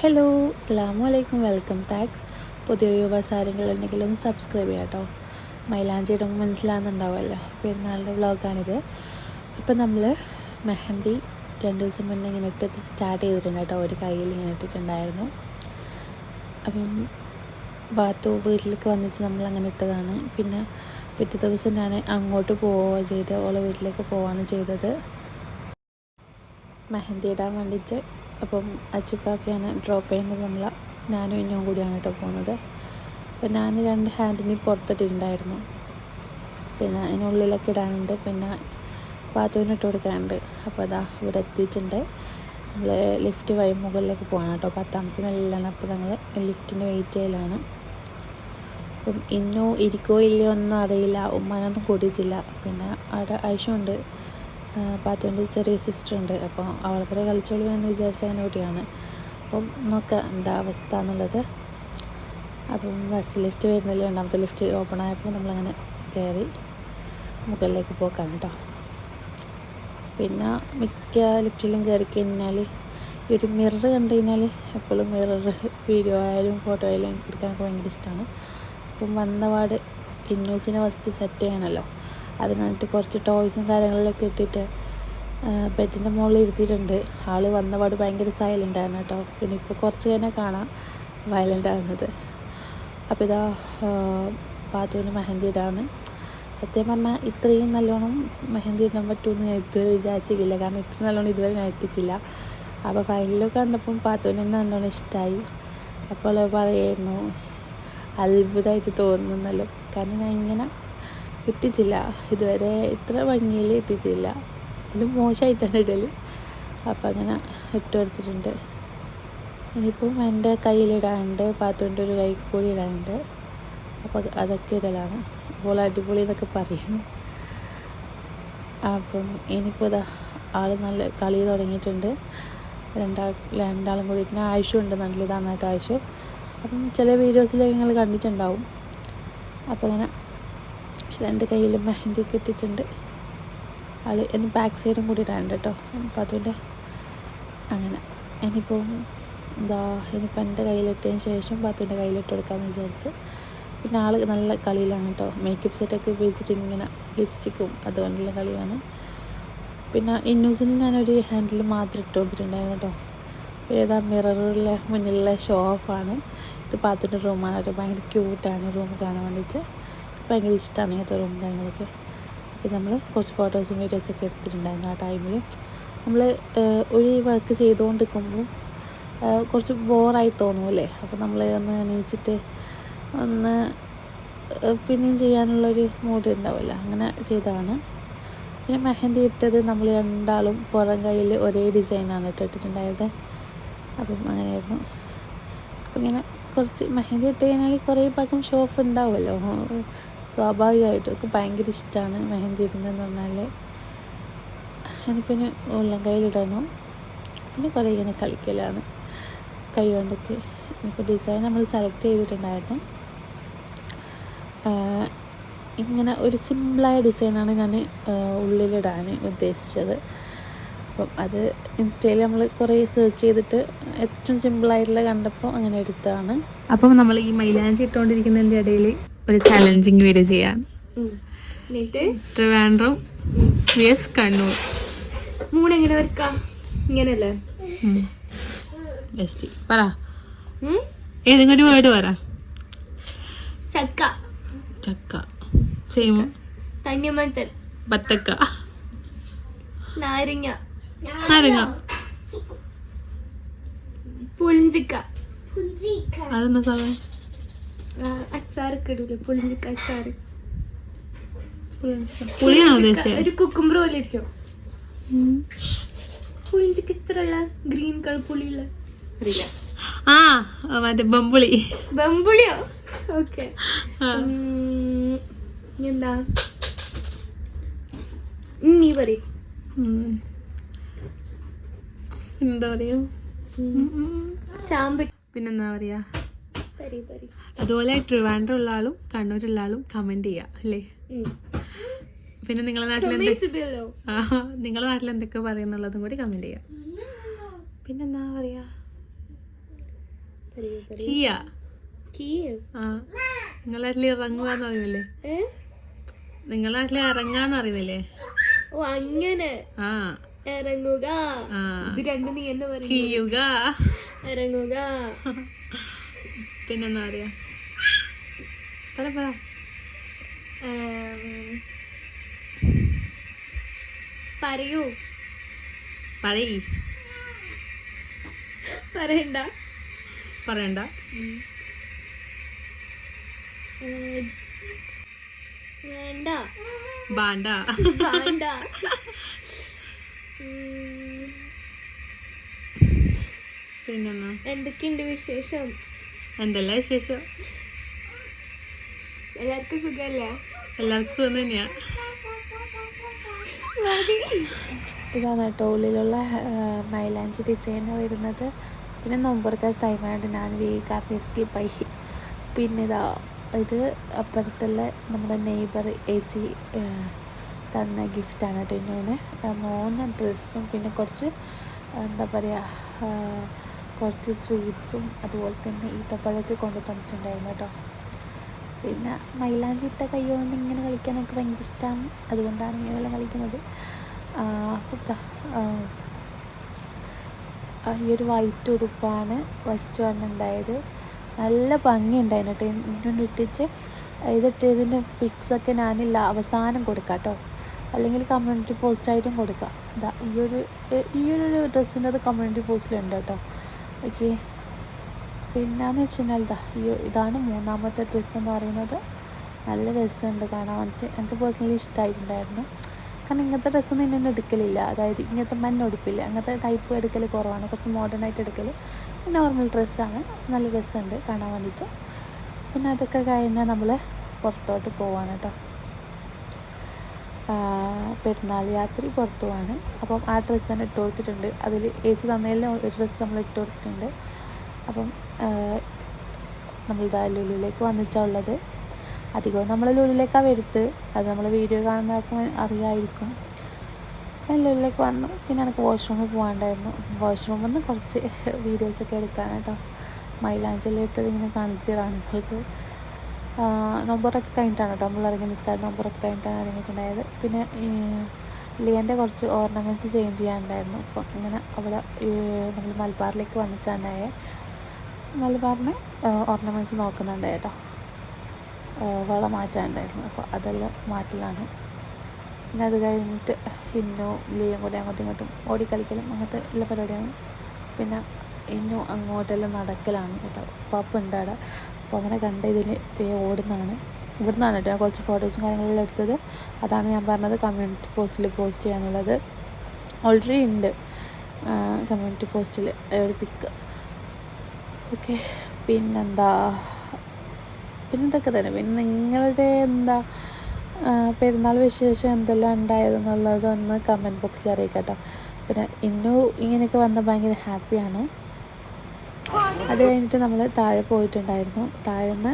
Hello അസ്സാം വലൈക്കും welcome back പുതിയ യുവസ് ആരെങ്കിലും ഉണ്ടെങ്കിൽ ഒന്ന് സബ്സ്ക്രൈബ് ചെയ്യാം കേട്ടോ മൈലാഞ്ചി ഇടുമ്പോൾ മനസ്സിലാകുന്നുണ്ടാവുമല്ലോ പെരുന്നാളിന്റെ വ്ളോഗാണിത്. ഇപ്പം നമ്മൾ മെഹന്തി രണ്ട് ദിവസം മുന്നേ ഇങ്ങനെ ഇട്ട് സ്റ്റാർട്ട് ചെയ്തിട്ടുണ്ട് കേട്ടോ ഒരു കയ്യിൽ ഇങ്ങനെ ഇട്ടിട്ടുണ്ടായിരുന്നു. അപ്പം ബാത്തു വീട്ടിലേക്ക് വന്നിട്ട് നമ്മൾ അങ്ങനെ ഇട്ടതാണ്. പിന്നെ പിറ്റേ ദിവസം ഞാൻ അങ്ങോട്ട് പോവുക ചെയ്ത് ഓളെ വീട്ടിലേക്ക് പോവുകയാണ് ചെയ്തത്. മെഹന്തി ഇടാൻ വേണ്ടിയിട്ട് അപ്പം അച്ചുക്കാക്കയാണ് ഡ്രോപ്പ് ചെയ്യുന്നത് നമ്മൾ ഞാനും ഇഞ്ഞും കൂടിയാണ് കേട്ടോ പോകുന്നത്. അപ്പം ഞാൻ രണ്ട് ഹാൻഡിന് പുറത്തിട്ടിട്ടുണ്ടായിരുന്നു. പിന്നെ അതിനുള്ളിലൊക്കെ ഇടാനുണ്ട്. പിന്നെ പാത്തുവിന് ഇട്ട് കൊടുക്കാനുണ്ട്. അപ്പോൾ അതാ ഇവിടെ എത്തിയിട്ടുണ്ട്. നമ്മൾ ലിഫ്റ്റ് വഴി മുകളിലേക്ക് പോകണം കേട്ടോ. പത്താമത്തെ നിലയിലാണ് അപ്പോൾ ഞങ്ങൾ ലിഫ്റ്റിന് വെയിറ്റ് ചെയ്യലാണ്. അപ്പം ഇന്നോ ഇരിക്കോ ഇല്ലയോ ഒന്നും അറിയില്ല. ഉമ്മാനൊന്നും കൂട്ടിയിട്ടില്ല പിന്നെ അവിടെ ആവശ്യമുണ്ട് പാത്തുവിന്റെ ചെറിയ സിസ്റ്റർ ഉണ്ട് അപ്പോൾ അവൾക്കൊരു കളിച്ചോളൂ എന്ന് വിചാരിച്ച കുട്ടിയാണ് അപ്പം നോക്കാം എന്താ അവസ്ഥ എന്നുള്ളത്. അപ്പം ഫസ്റ്റ് ലിഫ്റ്റ് വരുന്നില്ല രണ്ടാമത്തെ ലിഫ്റ്റ് ഓപ്പൺ ആയപ്പോൾ നമ്മളങ്ങനെ കയറി മുകളിലേക്ക് പോക്കാണ് കേട്ടോ. പിന്നെ മിക്ക ലിഫ്റ്റിലും കയറി കഴിഞ്ഞാൽ ഈ ഒരു മിറർ കണ്ടു കഴിഞ്ഞാൽ എപ്പോഴും മിറർ വീഡിയോ ആയാലും ഫോട്ടോ ആയാലും എടുക്കാനൊക്കെ ഭയങ്കര ഇഷ്ടമാണ്. അപ്പം വന്നപാട് ഇന്നൂസിനെ ഫസ്റ്റ് സെറ്റ് ചെയ്യണമല്ലോ. അതിന് വേണ്ടിയിട്ട് കുറച്ച് ടോയ്സും കാര്യങ്ങളിലൊക്കെ ഇട്ടിട്ട് ബെഡിന്റെ മുകളിൽ ഇരുത്തിയിട്ടുണ്ട്. ആൾ വന്നപാട് ഭയങ്കര സൈലന്റ് ആണ് കേട്ടോ. പിന്നെ ഇപ്പോൾ കുറച്ച് കഴിഞ്ഞാൽ കാണാം വയലന്റ് ആകുന്നത്. അപ്പോൾ ഇതാ പാത്തുവിന് മെഹന്തി ഇടാണ്. സത്യം പറഞ്ഞാൽ ഇത്രയും നല്ലോണം മെഹന്തി ഇടാൻ പറ്റുമെന്ന് ഞാൻ ഇതുവരെ വിചാരിച്ചിട്ടില്ല. കാരണം ഇത്രയും നല്ലോണം ഇതുവരെ ഞാൻ ഇട്ടിച്ചില്ല അപ്പോൾ ഫൈനലൊക്കെ കണ്ടപ്പം പാത്തുവിന് തന്നെ നല്ലോണം ഇഷ്ടമായി അപ്പോൾ പറയുന്നു അത്ഭുതമായിട്ട് തോന്നുന്നല്ലോ. കാരണം ഞാൻ ഇങ്ങനെ ഇട്ടിച്ചില്ല ഇതുവരെ ഇത്ര ഭംഗിയിൽ എത്തിച്ചില്ല അതിലും മോശമായിട്ടാണ് ഇടൽ അപ്പം അങ്ങനെ ഇട്ട് കൊടുത്തിട്ടുണ്ട്. ഇനിയിപ്പം എന്റെ കയ്യിലിടാനുണ്ട്. പാത്തുവിന്റെ ഒരു കൈ കൂടി ഇടാനുണ്ട്. അപ്പം അതൊക്കെ ഇടലാണ്. അപ്പോൾ അടിപൊളി എന്നൊക്കെ പറയും. അപ്പം ഇനിയിപ്പോൾ ഇതാ ആൾ നല്ല കളി തുടങ്ങിയിട്ടുണ്ട്. രണ്ടാൾ രണ്ടാളും കൂടി. പിന്നെ ആവശ്യമുണ്ട് നല്ല ഇതാണ് ആവശ്യം അപ്പം ചില വീഡിയോസിൽ നിങ്ങൾ കണ്ടിട്ടുണ്ടാവും. അപ്പോൾ അങ്ങനെ രണ്ട് കയ്യിലും മെഹന്തി കിട്ടിയിട്ടുണ്ട്. അത് എന്റെ ബാക്ക് സൈഡും കൂടി ഇടാനുണ്ട് കേട്ടോ അപ്പോൾ അതുകൊണ്ട് അങ്ങനെ. ഇനിയിപ്പോൾ എന്താ ഇനിയിപ്പോൾ എന്റെ കയ്യിലിട്ടതിന് ശേഷം ബാത്തുവിന്റെ കയ്യിലിട്ട് കൊടുക്കാമെന്ന് വിചാരിച്ച്. പിന്നെ ആൾ നല്ല കളിയിലാണ് കേട്ടോ മേക്കപ്പ് സെറ്റൊക്കെ ഉപയോഗിച്ചിട്ട് ഇങ്ങനെ ലിപ്സ്റ്റിക്കും അതുകൊണ്ടുള്ള കളിയാണ്. പിന്നെ ഇന്നൂസിന് ഞാനൊരു ഹാൻഡിൽ മാത്രം ഇട്ട് കൊടുത്തിട്ടുണ്ടായിരുന്നു കേട്ടോ ഏതാ മിററിലെ മുന്നിലുള്ള ഷോ ഓഫാണ് ഇത് പാത്തിന്റെ റൂമാണ് ഭയങ്കര ക്യൂട്ടാണ് റൂം കാണാൻ വേണ്ടിയിട്ട് ഭയങ്കര ഇഷ്ടമാണ് ഇങ്ങനത്തെ റൂം കാര്യങ്ങളൊക്കെ. അപ്പോൾ നമ്മൾ കുറച്ച് ഫോട്ടോസും വീഡിയോസൊക്കെ എടുത്തിട്ടുണ്ടായിരുന്നു ആ ടൈമിൽ നമ്മൾ ഒരു വർക്ക് ചെയ്തുകൊണ്ടിരിക്കുമ്പോൾ കുറച്ച് ബോറായി തോന്നുമല്ലേ അപ്പോൾ നമ്മൾ ഒന്ന് എണീച്ചിട്ട് ഒന്ന് പിന്നെയും ചെയ്യാനുള്ളൊരു മൂഡ് ഉണ്ടാവില്ല. അങ്ങനെ ചെയ്തതാണ്. പിന്നെ മെഹന്തി ഇട്ടത് നമ്മൾ രണ്ടാളും പുറം കയ്യിൽ ഒരേ ഡിസൈനാണ് ഇട്ടിട്ടുണ്ടായത്. അപ്പം അങ്ങനെയായിരുന്നു. അപ്പം ഇങ്ങനെ കുറച്ച് മെഹന്തി ഇട്ട് കഴിഞ്ഞാൽ കുറേ പാകം ഷോഫ് ഉണ്ടാവുമല്ലോ. സ്വാഭാവികമായിട്ടും എനിക്ക് ഭയങ്കര ഇഷ്ടമാണ് മെഹന്തി ഇടുന്നതെന്ന് പറഞ്ഞാൽ എനിപ്പിന്നെ ഉള്ളം കയ്യിലിടണം പിന്നെ കുറേ ഇങ്ങനെ കളിക്കലാണ്. കൈ കൊണ്ടൊക്കെ ഇപ്പോൾ ഡിസൈൻ നമ്മൾ സെലക്ട് ചെയ്തിട്ടുണ്ടായിരുന്നു ഇങ്ങനെ ഒരു സിമ്പിളായ ഡിസൈനാണ് ഞാൻ ഉള്ളിലിടാൻ ഉദ്ദേശിച്ചത്. അപ്പം അത് ഇൻസ്റ്റയിൽ നമ്മൾ കുറേ സെർച്ച് ചെയ്തിട്ട് ഏറ്റവും സിമ്പിളായിട്ടുള്ള കണ്ടപ്പോൾ അങ്ങനെ എടുത്തതാണ്. അപ്പം നമ്മൾ ഈ മൈലാഞ്ചി ഇട്ടുകൊണ്ടിരിക്കുന്നതിന്റെ ഇടയിൽ ഒരു ചലഞ്ചിങ് വീഡിയോ ചെയ്യാൻ. ട്രിവാൻഡ്രം. വി എസ് കണ്ണൂർ മൂണെങ്ങനെ വരക്കാം? ഇങ്ങനല്ലേ ബെസ്റ്റ് പറ? ഏതെങ്കിലും ഒരു വേർഡ് പറ. ചക്ക. ചക്ക. ചെയ്യുമോ? തണ്ണിമത്തൻ. ബത്തക്ക. നാരങ്ങ. നാരങ്ങ. പുളിഞ്ചിക്ക. അതെന്താ സാധനം അച്ചാറൊക്കെ ഇടൂലെ പുളിഞ്ചിക്ക. അച്ചാറ് പുളിയാണോ ഉദ്ദേശിച്ചത് ഒരു കുക്കുംബർ പോലെ ഇരിക്കും. പുളിഞ്ചിക്ക ഇത്ര ഉള്ള ഗ്രീൻ കളർ പുളിയുള്ള? അറിയില്ല. ആ മറ്റേ ബമ്പുളി ബമ്പുളിയോ ഓക്കെ. ആ. എന്താ നീ പറ ഉം. എന്താ പറയാ? ചാമ്പ പിന്നെന്താ പറയാ? അതുപോലെ ട്രിവാൻഡ്രം ഉള്ള ആളും കണ്ണൂരുള്ള ആളും കമന്റ് ചെയ്യാം അല്ലേ? പിന്നെ നിങ്ങളുടെ നാട്ടിൽ നിങ്ങളുടെ നാട്ടിൽ എന്തൊക്കെ പറയുന്നുള്ളതും കൂടി കമന്റ് ചെയ്യാം. പിന്നെന്താ പറയാ? കിയ. ആ നിങ്ങളുടെ നാട്ടിൽ ഇറങ്ങുവാന്ന് അറിയില്ലേ നിങ്ങളുടെ നാട്ടിൽ ഇറങ്ങാന്ന് അറിയുന്നില്ലേ? ഓ അങ്ങനെ. ആ. ഇറങ്ങുക. ഇത് രണ്ടും നീ എന്നെ പറയുക ഇറങ്ങുക. പിന്നെന്താ പറയാ പറ പറ ഏം, പറയൂ. പറയ്. പറയണ്ട. പറയണ്ട. വേണ്ട. ബാണ്ട. പിന്നെന്നാ എന്തൊക്കെയുണ്ട് വിശേഷം? എന്തെല്ലാം വിശേഷം? എല്ലാവർക്കും സുഖമല്ലേ എല്ലാവർക്കും സുഖം തന്നെയാ. ഇതാണ് കേട്ടോ ഉള്ളിലുള്ള മൈലാഞ്ചി ഡിസൈൻ വരുന്നത്. പിന്നെ നൊമ്പറൊക്കെ ടൈം ആയതുകൊണ്ട് ഞാൻ വേഗം സ്കിപ്പായി പിന്നെ ഇതാ ഇത് അപ്പുറത്തുള്ള നമ്മുടെ നെയ്ബർ ഏച്ചി തന്ന ഗിഫ്റ്റാണ് കേട്ടോ എന്നോട് മൂന്ന് ഡ്രസ്സും പിന്നെ കുറച്ച് എന്താ പറയുക കുറച്ച് സ്വീറ്റ്സും അതുപോലെ തന്നെ ഈത്തപ്പഴമൊക്കെ കൊണ്ടു തന്നിട്ടുണ്ടായിരുന്നു കേട്ടോ. പിന്നെ മൈലാഞ്ചി ഇട്ട കൈ കൊണ്ട് ഇങ്ങനെ കളിക്കാനൊക്കെ ഭയങ്കര ഇഷ്ടമാണ് അതുകൊണ്ടാണ് ഇങ്ങനെയെല്ലാം കളിക്കുന്നത്. ഈ ഒരു വൈറ്റ് ഉടുപ്പാണ് ഫസ്റ്റ് വണ്ണുണ്ടായത് നല്ല ഭംഗിയുണ്ടായിരുന്നു കേട്ടോ. ഇങ്ങനെ ഇട്ടിച്ച് ഇതിട്ട് ഇതിന്റെ പിക്സൊക്കെ ഞാനില്ല അവസാനം കൊടുക്കാം കേട്ടോ. അല്ലെങ്കിൽ കമ്മ്യൂണിറ്റി പോസ്റ്റായിട്ടും കൊടുക്കാം. ഇതാ ഈ ഒരു ഈ ഒരു ഡ്രസ്സിന്റെ അത് കമ്മ്യൂണിറ്റി പോസ്റ്റിലുണ്ട് കേട്ടോ. ഓക്കെ. പിന്നെന്ന് കഴിഞ്ഞാൽ ഇതാ അയ്യോ ഇതാണ് മൂന്നാമത്തെ ഡ്രസ്സ് എന്ന് പറയുന്നത്. നല്ല രസമുണ്ട് കാണാൻ വേണ്ടിയിട്ട് എനിക്ക് പേഴ്സണലി ഇഷ്ടമായിട്ടുണ്ടായിരുന്നു കാരണം ഇങ്ങനത്തെ ഡ്രസ്സൊന്നും ഇന്നെ എടുക്കലില്ല. അതായത് ഇങ്ങനത്തെ മഞ്ഞ ഉടുപ്പില്ല അങ്ങനത്തെ ടൈപ്പ് എടുക്കൽ കുറവാണ്. കുറച്ച് മോഡേൺ ആയിട്ട് എടുക്കൽ നോർമൽ ഡ്രസ്സാണ് നല്ല രസമുണ്ട് കാണാൻ വേണ്ടിയിട്ട് പിന്നെ അതൊക്കെ കഴിഞ്ഞാൽ നമ്മൾ പുറത്തോട്ട് പോവാണ് കേട്ടോ. പെരുന്നാൾ യാത്ര പുറത്തു പോവാണ്. അപ്പം ആ ഡ്രസ്സ് തന്നെ ഇട്ട് കൊടുത്തിട്ടുണ്ട്. അതിൽ ഏച്ചി തന്നതിൽ ഒരു ഡ്രസ്സ് നമ്മൾ ഇട്ട് കൊടുത്തിട്ടുണ്ട്. അപ്പം ഇതാ ലുലുവിലേക്ക് വന്നിട്ടാണ് ഉള്ളത്. അധികവും നമ്മൾ ലുലുവിലേക്കാണ് വരുത്ത് അത് നമ്മൾ വീഡിയോ കാണുന്നവർക്ക് അറിയായിരിക്കും. ഞാൻ ലുലുവിലേക്ക് വന്നു. പിന്നെ എനിക്ക് വാഷ്റൂമിൽ പോകാണ്ടായിരുന്നു വാഷ്റൂമിൽ നിന്ന് കുറച്ച് വീഡിയോസൊക്കെ എടുക്കാൻ കേട്ടോ മൈലാഞ്ചലി ഇട്ടത് ഇങ്ങനെ കാണിച്ചതാണ് നിങ്ങൾക്ക്. നമ്പറൊക്കെ കഴിഞ്ഞിട്ടാണ് കേട്ടോ. നമ്മൾ ഇറങ്ങിയ നിസ്കാരം നമ്പറൊക്കെ കഴിഞ്ഞിട്ടാണ് ഇറങ്ങിയിട്ടുണ്ടായത്. പിന്നെ ലിയന്റെ കുറച്ച് ഓർണമെന്റ്സ് ചേഞ്ച് ചെയ്യാനുണ്ടായിരുന്നു. അപ്പം ഇങ്ങനെ അവിടെ നമ്മൾ മലബാറിലേക്ക് വന്നിട്ടുണ്ടായേ മലബാറിന് ഓർണമെന്റ്സ് നോക്കുന്നുണ്ട് കേട്ടോ. വള മാറ്റാനുണ്ടായിരുന്നു. അപ്പോൾ അതെല്ലാം മാറ്റലാണ്. പിന്നെ അത് കഴിഞ്ഞിട്ട് ഇന്നു ലിയും കൂടെ അങ്ങോട്ടും ഇങ്ങോട്ടും ഓടിക്കളിക്കലും അങ്ങനത്തെ എല്ലാ പരിപാടിയാണ് പിന്നെ ഇന്നു അങ്ങോട്ടെല്ലാം നടക്കലാണ് കേട്ടോ. പപ്പ ഉണ്ട് അവിടെ. അപ്പോൾ അങ്ങനെ കണ്ട ഇതിൽ ഓടുന്നതാണ്. ഇവിടുന്നാണ് കേട്ടോ ഞാൻ കുറച്ച് ഫോട്ടോസും കാര്യങ്ങളെല്ലാം എടുത്തത്. അതാണ് ഞാൻ പറഞ്ഞത് കമ്മ്യൂണിറ്റി പോസ്റ്റിൽ പോസ്റ്റ് ചെയ്യാന്നുള്ളത് ഓൾറെഡി ഉണ്ട്. കമ്മ്യൂണിറ്റി പോസ്റ്റിൽ ഒരു പിക്ക് ഓക്കെ പിന്നെന്താ? പിന്നെന്തൊക്കെ തന്നെ. പിന്നെ നിങ്ങളുടെ എന്താ പെരുന്നാൾ വിശേഷം എന്തെല്ലാം ഉണ്ടായതെന്നുള്ളത് ഒന്ന് കമന്റ് ബോക്സിൽ അറിയിക്കാം കേട്ടോ. പിന്നെ ഇന്നു ഇങ്ങനെയൊക്കെ വന്ന ഭയങ്കര ഹാപ്പിയാണ് അത് കഴിഞ്ഞിട്ട് നമ്മൾ താഴെ പോയിട്ടുണ്ടായിരുന്നു. താഴെ നിന്ന്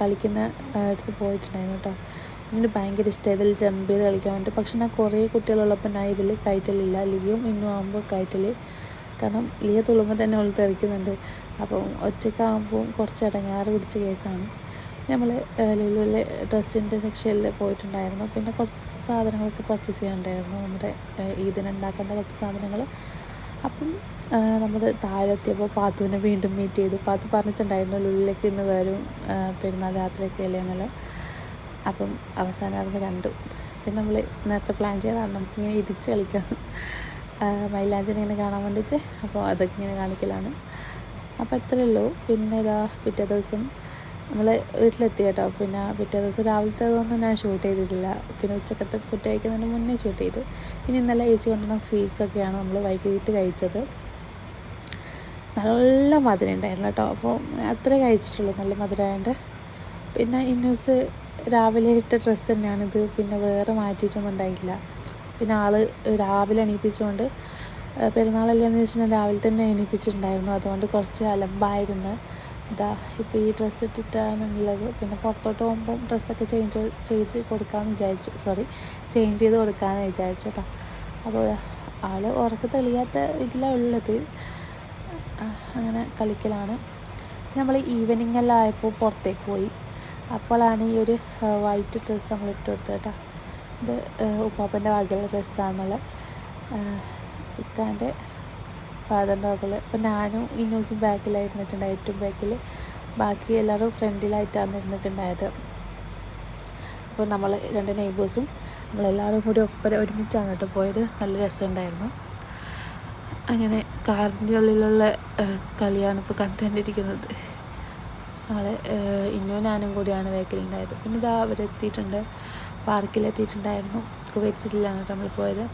കളിക്കുന്ന അടുത്ത് പോയിട്ടുണ്ടായിരുന്നു കേട്ടോ എനിക്ക് ഭയങ്കര ഇഷ്ടമായി ഇതിൽ ജമ്പ് ചെയ്ത് കളിക്കാൻ വേണ്ടി. പക്ഷെ ഞാൻ കുറേ കുട്ടികളുള്ളപ്പോൾ ഞാൻ ഇതിൽ കയറ്റലില്ല ലിയും ഇന്നും ആകുമ്പോൾ കയറ്റൽ കാരണം ലിയ തുള്ളുമ്പോൾ തന്നെ അവൾ തെറിക്കുന്നുണ്ട്. അപ്പം ഒറ്റയ്ക്കാകുമ്പോൾ കുറച്ച് ഇടങ്ങാറ് പിടിച്ച കേസാണ്. നമ്മൾ ലുലുവിലെ ഡ്രസ്സിന്റെ സെക്ഷനിൽ പോയിട്ടുണ്ടായിരുന്നു. പിന്നെ കുറച്ച് സാധനങ്ങളൊക്കെ പർച്ചേസ് ചെയ്യാനുണ്ടായിരുന്നു. നമ്മുടെ ഈദിനുണ്ടാക്കേണ്ട ഈദിന് കുറച്ച് സാധനങ്ങൾ അപ്പം നമ്മൾ താഴെത്തിയപ്പോൾ പാത്തുവിനെ വീണ്ടും മീറ്റ് ചെയ്തു. പാത്തു പറഞ്ഞിട്ടുണ്ടായിരുന്നു ഉള്ളിലേക്ക് ഇന്ന് വരും പെരുന്നാൾ രാത്രിയൊക്കെ അല്ലേ എന്നുള്ളത് അപ്പം അവസാനം നടന്ന് കണ്ടു. പിന്നെ നമ്മൾ നേരത്തെ പ്ലാൻ ചെയ്തതാണ് നമുക്കിങ്ങനെ ഇടിച്ച് കളിക്കാം. മൈലാഞ്ചിനെ ഇങ്ങനെ കാണാൻ വേണ്ടിയിട്ട് അപ്പോൾ അതൊക്കെ ഇങ്ങനെ കാണിക്കലാണ്. അപ്പോൾ അത്രയേ ഉള്ളൂ. പിന്നെ ഇതാ പിറ്റേ ദിവസം നമ്മൾ വീട്ടിലെത്തി കേട്ടോ. പിന്നെ പിറ്റേ ദിവസം രാവിലത്തെ ഒന്നും ഞാൻ ഷൂട്ട് ചെയ്തിട്ടില്ല. പിന്നെ ഉച്ചക്കത്തെ ഫുഡ് കഴിക്കുന്നതിന് മുന്നേ ഷൂട്ട് ചെയ്തു. പിന്നെ ഇന്നലെ ഏച്ചി കൊണ്ടുവന്ന സ്വീറ്റ്സൊക്കെയാണ് നമ്മൾ വൈകിട്ട് കഴിച്ചത്. നല്ല മധുരം ഉണ്ടായിരുന്നു കേട്ടോ. അപ്പോൾ അത്രേ കഴിച്ചിട്ടുള്ളൂ നല്ല മധുരമായതുകൊണ്ട് പിന്നെ ഇന്നൂസ് രാവിലെ ഇട്ട ഡ്രസ്സ് തന്നെയാണിത് പിന്നെ വേറെ മാറ്റിയിട്ടൊന്നും ഉണ്ടായില്ല. പിന്നെ ആൾ രാവിലെ എണീപ്പിച്ചുകൊണ്ട് പെരുന്നാളല്ലേ എന്ന് വെച്ചിട്ടുണ്ടെങ്കിൽ രാവിലെ തന്നെ എണീപ്പിച്ചിട്ടുണ്ടായിരുന്നു. അതുകൊണ്ട് കുറച്ച് അലമ്പായിരുന്നു. ഇതാ ഇപ്പോൾ ഈ ഡ്രസ്സ് ഇട്ടിട്ടാണുള്ളത്. പിന്നെ പുറത്തോട്ട് പോകുമ്പം ഡ്രസ്സൊക്കെ ചേഞ്ച് ചേഞ്ച് കൊടുക്കാമെന്ന് വിചാരിച്ചു. സോറി ചേഞ്ച് ചെയ്ത് കൊടുക്കാമെന്ന് വിചാരിച്ചു കേട്ടോ അപ്പോൾ ആൾ ഉറക്ക തെളിയാത്ത ഇതിലാണ് ഉള്ളത്. അങ്ങനെ കളിക്കലാണ്. നമ്മൾ ഈവനിങ് എല്ലാം ആയപ്പോൾ പുറത്തേക്ക് പോയി. അപ്പോഴാണ് ഈ ഒരു വൈറ്റ് ഡ്രസ്സ് നമ്മൾ ഇട്ട് കൊടുത്തത് കേട്ടോ ഇത് ഉപ്പാപ്പന്റെ വകയുള്ള ഡ്രസ്സാണെന്നുള്ള ഇക്കാന്റെ ഫാദറിന്റെ വകകൾ അപ്പോൾ ഞാനും ഇന്നൂസും ബാക്കിലായിരുന്നിട്ടുണ്ട് ഏറ്റവും ബാക്കിൽ ബാക്കി എല്ലാവരും ഫ്രണ്ടിലായിട്ടാണ് ഇരുന്നിട്ടുണ്ടായത്. അപ്പോൾ നമ്മൾ രണ്ട് നെയ്ബേഴ്സും നമ്മളെല്ലാവരും കൂടി ഒപ്പര ഒരുമിച്ചാണ് കേട്ടോ പോയത്. നല്ല രസമുണ്ടായിരുന്നു. അങ്ങനെ കാറിന്റെ ഉള്ളിലുള്ള കളിയാണ് ഇപ്പോൾ കണ്ടുകൊണ്ടിരിക്കുന്നത്. നമ്മൾ ഇന്നോ ഞാനും കൂടിയാണ് വേക്കലുണ്ടായത് പിന്നെ ഇതാ അവരെത്തിയിട്ടുണ്ട്. പാർക്കിലെത്തിയിട്ടുണ്ടായിരുന്നു. കുവൈറ്റ് സിറ്റിയിലാണ് നമ്മൾ പോയത്.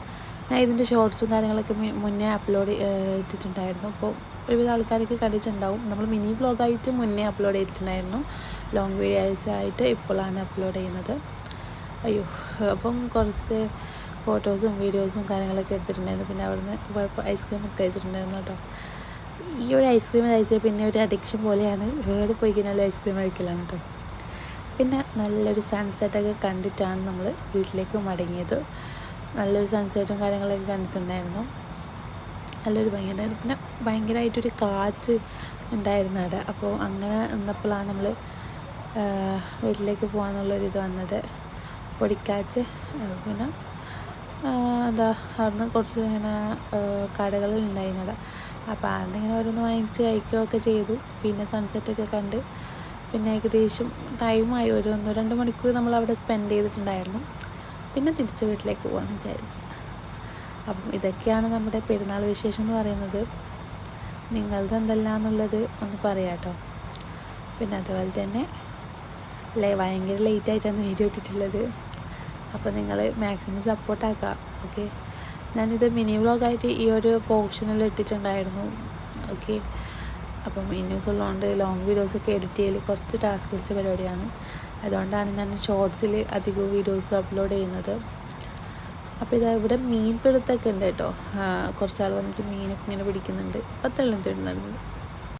ഞാൻ ഇതിന്റെ ഷോർട്സും കാര്യങ്ങളൊക്കെ മുന്നേ അപ്ലോഡ് ചെയ്തിട്ടുണ്ടായിരുന്നു അപ്പോൾ ഒരുവിധ ആൾക്കാരൊക്കെ കണ്ടിട്ടുണ്ടാവും. നമ്മൾ മിനി വ്ളോഗായിട്ട് മുന്നേ അപ്ലോഡ് ചെയ്തിട്ടുണ്ടായിരുന്നു. ലോങ് വീഡിയോസ് ആയിട്ട് ഇപ്പോഴാണ് അപ്ലോഡ് ചെയ്യുന്നത്. അയ്യോ അപ്പം കുറച്ച് ഫോട്ടോസും വീഡിയോസും കാര്യങ്ങളൊക്കെ എടുത്തിട്ടുണ്ടായിരുന്നു. പിന്നെ അവിടുന്ന് കുഴപ്പം ഐസ്ക്രീം ഒക്കെ കഴിച്ചിട്ടുണ്ടായിരുന്നു കേട്ടോ. ഈ ഒരു ഐസ്ക്രീം കഴിച്ചാൽ പിന്നെ ഒരു അഡിക്ഷൻ പോലെയാണ്. വേറെ പോയി കഴിഞ്ഞാൽ ഐസ്ക്രീം കഴിക്കലാണ് കേട്ടോ. പിന്നെ നല്ലൊരു സൺസെറ്റൊക്കെ കണ്ടിട്ടാണ് നമ്മൾ വീട്ടിലേക്ക് മടങ്ങിയത്. നല്ലൊരു സൺസെറ്റും കാര്യങ്ങളൊക്കെ കണ്ടിട്ടുണ്ടായിരുന്നു. നല്ലൊരു ഭംഗിയുണ്ടായിരുന്നു പിന്നെ ഭയങ്കരമായിട്ടൊരു കാറ്റ് ഉണ്ടായിരുന്നു അവിടെ. അപ്പോൾ അങ്ങനെ നിന്നപ്പോഴാണ് നമ്മൾ വീട്ടിലേക്ക് പോകാമെന്നുള്ളൊരിത് വന്നത്. പൊടിക്കാച്ച് പിന്നെ എന്താ അവിടുന്ന് കുറച്ച് ഇങ്ങനെ കടകളുണ്ടായിരുന്നു അവിടെ. അപ്പോൾ അവിടുന്ന് ഇങ്ങനെ ഓരോന്ന് വാങ്ങിച്ച് കഴിക്കുകയൊക്കെ ചെയ്തു. പിന്നെ സൺസെറ്റൊക്കെ കണ്ട് പിന്നെ ഏകദേശം ടൈമായി ഒരു ഒന്ന് രണ്ട് മണിക്കൂർ നമ്മൾ അവിടെ സ്പെൻഡ് ചെയ്തിട്ടുണ്ടായിരുന്നു. പിന്നെ തിരിച്ച് വീട്ടിലേക്ക് പോകാമെന്ന് വിചാരിച്ചു. അപ്പം ഇതൊക്കെയാണ് നമ്മുടെ പെരുന്നാൾ വിശേഷം എന്ന് പറയുന്നത്. നിങ്ങളത് എന്തെല്ലാന്നുള്ളത് ഒന്ന് പറയാട്ടോ പിന്നെ അതുപോലെ തന്നെ അല്ലേ ഭയങ്കര ലേറ്റ് ആയിട്ടാണ് വീഡിയോ ഇട്ടിട്ടുള്ളത്. അപ്പോൾ നിങ്ങൾ മാക്സിമം സപ്പോർട്ടാക്കുക ഓക്കെ ഞാനിത് മിനി വ്ലോഗായിട്ട് ഈ ഒരു പോർഷനിൽ ഇട്ടിട്ടുണ്ടായിരുന്നു ഓക്കെ അപ്പം ഇനി ഉള്ളതുകൊണ്ട് ലോങ് വീഡിയോസൊക്കെ എഡിറ്റ് ചെയ്യൽ കുറച്ച് ടാസ്ക് പിടിച്ച പരിപാടിയാണ്. അതുകൊണ്ടാണ് ഞാൻ ഷോർട്സിൽ അധികവും വീഡിയോസ് അപ്ലോഡ് ചെയ്യുന്നത്. അപ്പോൾ ഇതാ ഇവിടെ മീൻ പിടുത്തൊക്കെ ഉണ്ട് കേട്ടോ. കുറച്ചാൾ വന്നിട്ട് മീനൊക്കെ ഇങ്ങനെ പിടിക്കുന്നുണ്ട്. പത്തെണ്ണം തിടുന്നുണ്ട്